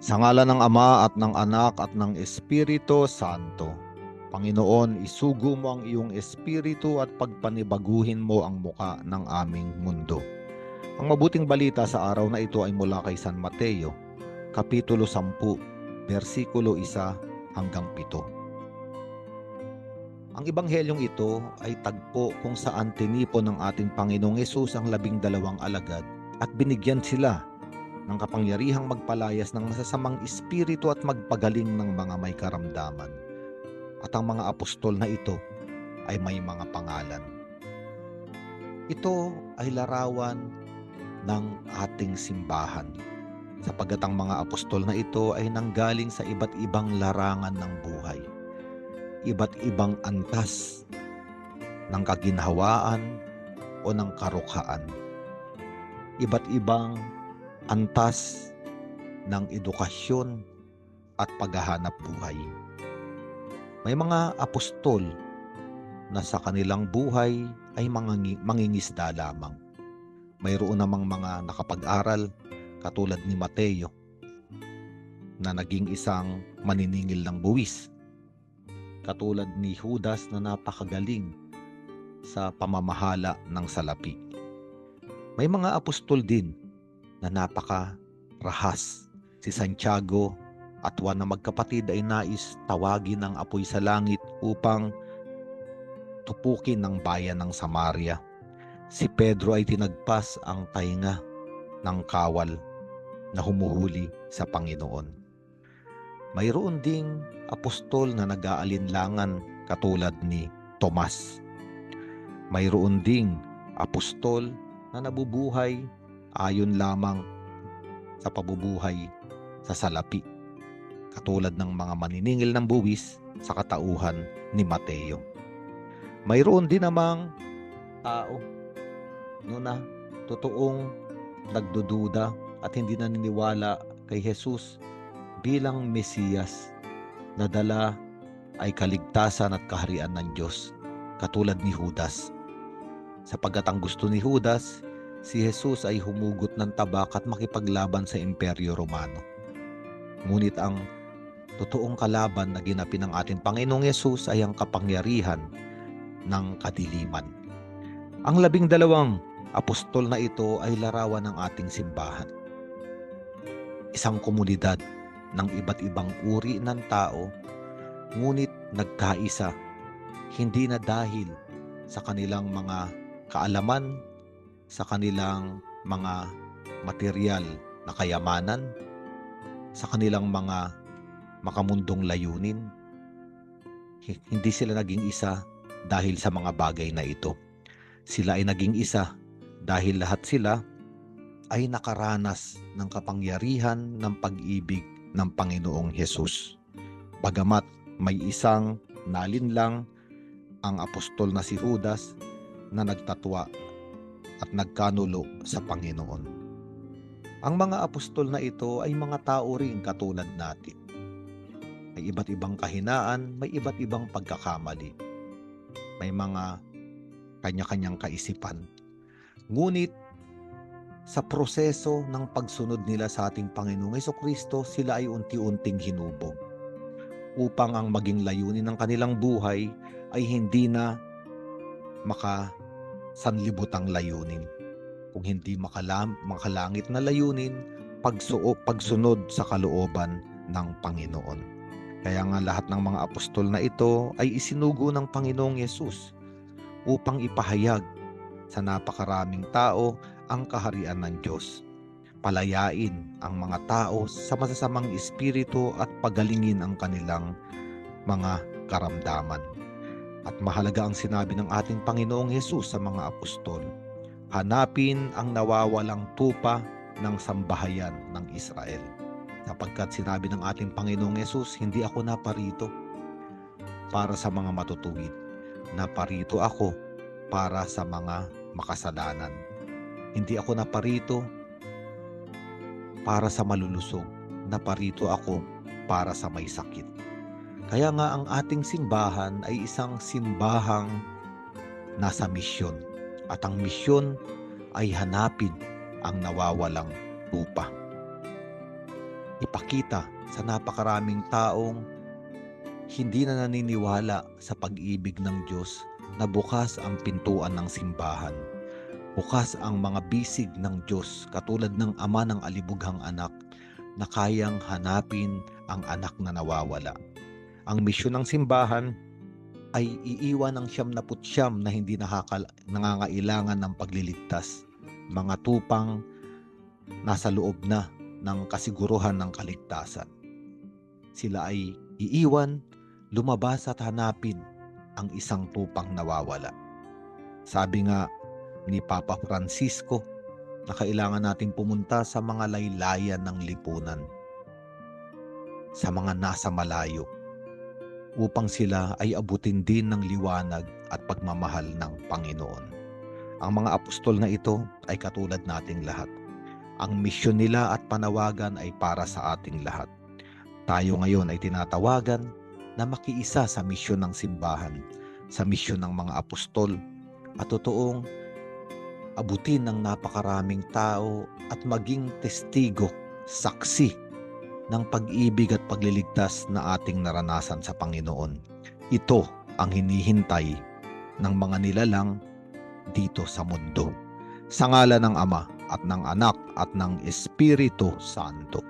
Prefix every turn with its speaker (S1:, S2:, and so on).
S1: Sa ngala ng Ama at ng Anak at ng Espiritu Santo. Panginoon, isugo mo ang iyong espiritu at pagpanibaguhin mo ang muka ng aming mundo. Ang mabuting balita sa araw na ito ay mula kay San Mateo, Kapitulo 10, versikulo 1 hanggang 7. Ang ibanghelyong ito ay tagpo kung saan tinipon ng ating Panginoong Yesus ang labing dalawang alagad at binigyan sila ng kapangyarihang magpalayas ng masasamang espiritu at magpagaling ng mga may karamdaman. At ang mga apostol na ito ay may mga pangalan. Ito ay larawan ng ating simbahan sapagat ang mga apostol na ito ay nanggaling sa iba't ibang larangan ng buhay. Iba't ibang antas ng kaginhawaan o ng karukhaan. Iba't ibang antas ng edukasyon at paghahanap buhay. May mga apostol na sa kanilang buhay ay mga mangingisda lamang. Mayroon namang mga nakapag-aral katulad ni Mateo na naging isang maniningil ng buwis. Katulad ni Judas na napakagaling sa pamamahala ng salapi. May mga apostol din na napaka rahas. Si Santiago at Juan na magkapatid ay nais tawagin ang apoy sa langit upang tupukin ng bayan ng Samaria. Si Pedro ay tinagpas ang tainga ng kawal na humuhuli sa Panginoon. Mayroon ding apostol na nag-aalinlangan katulad ni Tomas. Mayroon ding apostol na nabubuhay ayon lamang sa pabubuhay sa salapi katulad ng mga maniningil ng buwis sa katauhan ni Mateo. Mayroon din namang tao no na totoong nagdududa at hindi naniniwala kay Jesus bilang Mesiyas na dala ay kaligtasan at kaharian ng Diyos katulad ni Judas. Sapagat ang gusto ni Judas, si Jesus ay humugot ng tabak at makipaglaban sa Imperyo Romano. Ngunit ang totoong kalaban na ginapi ng ating Panginoong Yesus ay ang kapangyarihan ng kadiliman. Ang labing dalawang apostol na ito ay larawan ng ating simbahan. Isang komunidad ng iba't ibang uri ng tao, ngunit nagkaisa, hindi na dahil sa kanilang mga kaalaman, sa kanilang mga material na kayamanan, sa kanilang mga makamundong layunin. Hindi sila naging isa dahil sa mga bagay na ito. Sila ay naging isa dahil lahat sila ay nakaranas ng kapangyarihan ng pag-ibig ng Panginoong Hesus. Bagamat may isang nalinlang ang apostol na si Judas na nagtatwa at nagkanulo sa Panginoon. Ang mga apostol na ito ay mga tao rin katulad natin. May iba't ibang kahinaan, may iba't ibang pagkakamali. May mga kanya-kanyang kaisipan. Ngunit sa proseso ng pagsunod nila sa ating Panginoong Heso Kristo, sila ay unti-unting hinubog upang ang maging layunin ng kanilang buhay ay hindi na makasanlibutang layunin. Kung hindi makalam, makalangit na layunin, pagsuo, pagsunod sa kalooban ng Panginoon. Kaya nga lahat ng mga apostol na ito ay isinugo ng Panginoong Yesus upang ipahayag sa napakaraming tao ang kaharian ng Diyos. Palayain ang mga tao sa masasamang espiritu at pagalingin ang kanilang mga karamdaman. At mahalaga ang sinabi ng ating Panginoong Yesus sa mga apostol, hanapin ang nawawalang tupa ng sambahayan ng Israel. Sapagkat sinabi ng ating Panginoong Yesus, hindi ako naparito para sa mga matutuwid. Naparito ako para sa mga makasalanan. Hindi ako naparito para sa malulusog. Naparito ako para sa may sakit. Kaya nga ang ating simbahan ay isang simbahang nasa misyon. At ang misyon ay hanapin ang nawawalang lupa. ipakita sa napakaraming taong hindi na naniniwala sa pag-ibig ng Diyos na bukas ang pintuan ng simbahan. Bukas ang mga bisig ng Diyos katulad ng ama ng alibughang anak na kayang hanapin ang anak na nawawala. Ang misyon ng simbahan ay iiwan ng siyam na putsyam na hindi nakakal- nangangailangan ng pagliligtas. Mga tupang nasa loob na ng kasiguruhan ng kaligtasan. Sila ay iiwan, lumabas at hanapin ang isang tupang nawawala. Sabi nga ni Papa Francisco na kailangan nating pumunta sa mga laylayan ng lipunan, sa mga nasa malayo, upang sila ay abutin din ng liwanag at pagmamahal ng Panginoon. Ang mga apostol na ito ay katulad nating lahat. Ang misyon nila at panawagan ay para sa ating lahat. Tayo ngayon ay tinatawagan na makiisa sa misyon ng simbahan, sa misyon ng mga apostol, at totoong abutin ng napakaraming tao at maging testigo, saksi ng pag-ibig at pagliligtas na ating naranasan sa Panginoon. Ito ang hinihintay ng mga nilalang dito sa mundo. Sa ngala ng Ama at ng Anak at ng Espiritu Santo.